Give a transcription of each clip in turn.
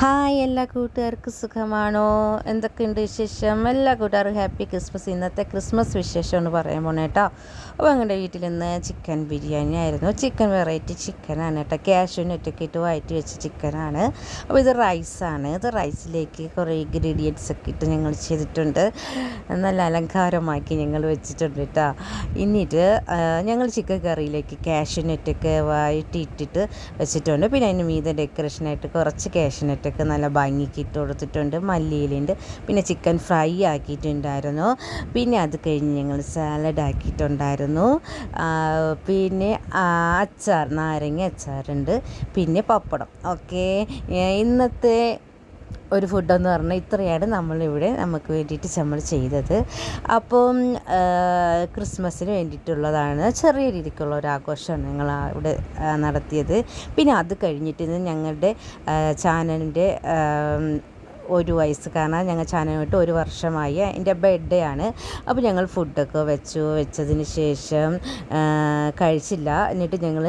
Hi എല്ലാ കൂട്ടുകാർക്കും സുഖമാണോ? എന്തൊക്കെയുണ്ട് വിശേഷം? എല്ലാ കൂട്ടുകാർക്കും ഹാപ്പി ക്രിസ്മസ്. ഇന്നത്തെ ക്രിസ്മസ് വിശേഷം എന്ന് പറയാൻ പോണേ കേട്ടോ അപ്പോൾ ഞങ്ങളുടെ വീട്ടിൽ ഇന്ന് ചിക്കൻ ബിരിയാണി ആയിരുന്നു. ചിക്കൻ വെറൈറ്റി ചിക്കനാണ് കേട്ടോ ക്യാഷ്യൂന് ഒറ്റയ്ക്ക് ഇട്ട് വയറ്റി വെച്ച ചിക്കനാണ് അപ്പോൾ ഇത് റൈസാണ് ഇത് റൈസിലേക്ക് കുറേ ഇൻഗ്രീഡിയൻസ് ഒക്കെ ഇട്ട് ഞങ്ങൾ ചെയ്തിട്ടുണ്ട്. നല്ല അലങ്കാരമാക്കി ഞങ്ങൾ വെച്ചിട്ടുണ്ട് കേട്ടോ എന്നിട്ട് ഞങ്ങൾ ചിക്കൻ കറിയിലേക്ക് ക്യാഷ്യൂനൊറ്റൊക്കെ വയറ്റി ഇട്ടിട്ട് വെച്ചിട്ടുണ്ട്. പിന്നെ അതിന് മീതെ ഡെക്കറേഷനായിട്ട് കുറച്ച് ക്യാഷ്യൂനറ്റ് ഒക്കെ നല്ല ഭംഗിക്ക് ഇട്ട് കൊടുത്തിട്ടുണ്ട്. മല്ലിയിലുണ്ട് പിന്നെ ചിക്കൻ ഫ്രൈ ആക്കിയിട്ടുണ്ടായിരുന്നു. പിന്നെ അത് കഴിഞ്ഞ് ഞങ്ങൾ സാലഡ് ആക്കിയിട്ടുണ്ടായിരുന്നു. പിന്നെ അച്ചാർ നാരങ്ങ അച്ചാറുണ്ട്. പിന്നെ പപ്പടം. ഓക്കെ ഇന്നത്തെ ഒരു ഫുഡെന്ന് പറഞ്ഞാൽ ഇത്രയാണ് നമ്മളിവിടെ നമുക്ക് വേണ്ടിയിട്ട് നമ്മൾ ചെയ്തത്. അപ്പം ക്രിസ്മസിന് വേണ്ടിയിട്ടുള്ളതാണ് ചെറിയ രീതിക്കുള്ള ഒരു ആഘോഷമാണ് ഞങ്ങൾ ഇവിടെ നടത്തിയത്. പിന്നെ അത് കഴിഞ്ഞിട്ട് ഞങ്ങളുടെ ചാനലിന്റെ ഒരു വയസ്സ് കാരണം ഞങ്ങൾ ചാനൽ ഒരു വർഷമായി. എന്റെ ബർത്ത്ഡേ ആണ്. അപ്പോൾ ഞങ്ങൾ ഫുഡൊക്കെ വെച്ചു. വെച്ചതിന് ശേഷം കഴിച്ചില്ല. എന്നിട്ട് ഞങ്ങൾ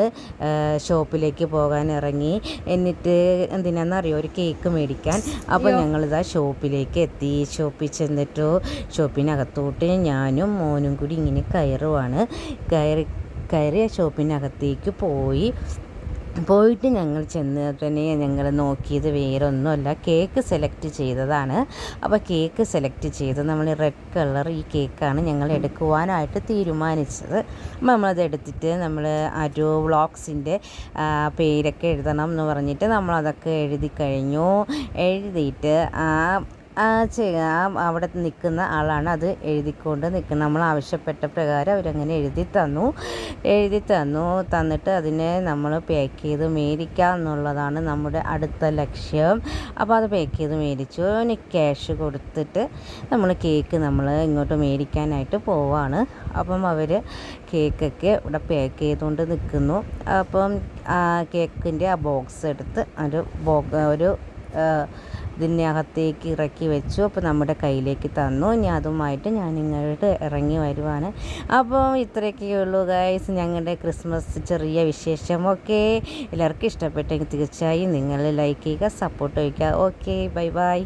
ഷോപ്പിലേക്ക് പോകാൻ ഇറങ്ങി. എന്നിട്ട് എന്തിനാണെന്നറിയോ ഒരു കേക്ക് മേടിക്കാൻ. അപ്പോൾ ഞങ്ങളിതാ ഷോപ്പിലേക്ക് എത്തി. ഷോപ്പിൽ ചെന്നിട്ടു. ഷോപ്പിനകത്തോട്ട് ഞാനും മോനും കൂടി ഇങ്ങനെ കയറുവാണ്. കയറി കയറി ഷോപ്പിനകത്തേക്ക് പോയി. പോയിട്ട് ഞങ്ങൾ ചെന്ന് തന്നെ ഞങ്ങൾ നോക്കിയത് വേറെ ഒന്നുമല്ല കേക്ക് സെലക്ട് ചെയ്തതാണ്. അപ്പോൾ കേക്ക് സെലക്ട് ചെയ്ത് നമ്മൾ റെഡ് കളർ ഈ കേക്കാണ് ഞങ്ങൾ എടുക്കുവാനായിട്ട് തീരുമാനിച്ചത്. നമ്മളത് എടുത്തിട്ട് നമ്മൾ ഒരു വ്ളോഗ്സിന്റെ പേരൊക്കെ എഴുതണം എന്ന് പറഞ്ഞിട്ട് നമ്മളതൊക്കെ എഴുതി കഴിഞ്ഞു. എഴുതിയിട്ട് ആ അവിടെ നിൽക്കുന്ന ആളാണ് അത് എഴുതിക്കൊണ്ട് നിൽക്കുന്നത്. നമ്മൾ ആവശ്യപ്പെട്ട പ്രകാരം അവരങ്ങനെ എഴുതി തന്നു. എഴുതി തന്നു. തന്നിട്ട് അതിനെ നമ്മൾ പാക്ക് ചെയ്ത് മേടിക്കുക എന്നുള്ളതാണ് നമ്മുടെ അടുത്ത ലക്ഷ്യം. അപ്പോൾ അത് പാക്ക് ചെയ്ത് മേടിച്ചു. അതിന് ക്യാഷ് കൊടുത്തിട്ട് നമ്മൾ കേക്ക് നമ്മൾ ഇങ്ങോട്ട് മേടിക്കാനായിട്ട് പോവാണ്. അപ്പം അവർ കേക്കൊക്കെ ഇവിടെ പാക്ക് ചെയ്തുകൊണ്ട് നിൽക്കുന്നു. അപ്പം കേക്കിന്റെ ആ ബോക്സ് എടുത്ത് ഒരു ബോ ഒരു ഇതിനകത്തേക്ക് ഇറക്കി വെച്ചു. അപ്പോൾ നമ്മുടെ കയ്യിലേക്ക് തന്നു. ഇനി അതുമായിട്ട് ഞാൻ ഇങ്ങോട്ട് ഇറങ്ങി വരുവാണ്. അപ്പോൾ ഇത്രയൊക്കെ ഉള്ളൂ ഗൈസ് ഞങ്ങളുടെ ക്രിസ്മസ് ചെറിയ വിശേഷം. ഓക്കെ എല്ലാവർക്കും ഇഷ്ടപ്പെട്ടെങ്കിൽ തീർച്ചയായും നിങ്ങൾ ലൈക്ക് ചെയ്യുക സപ്പോർട്ട് വയ്ക്കുക ഓക്കെ ബൈ ബൈ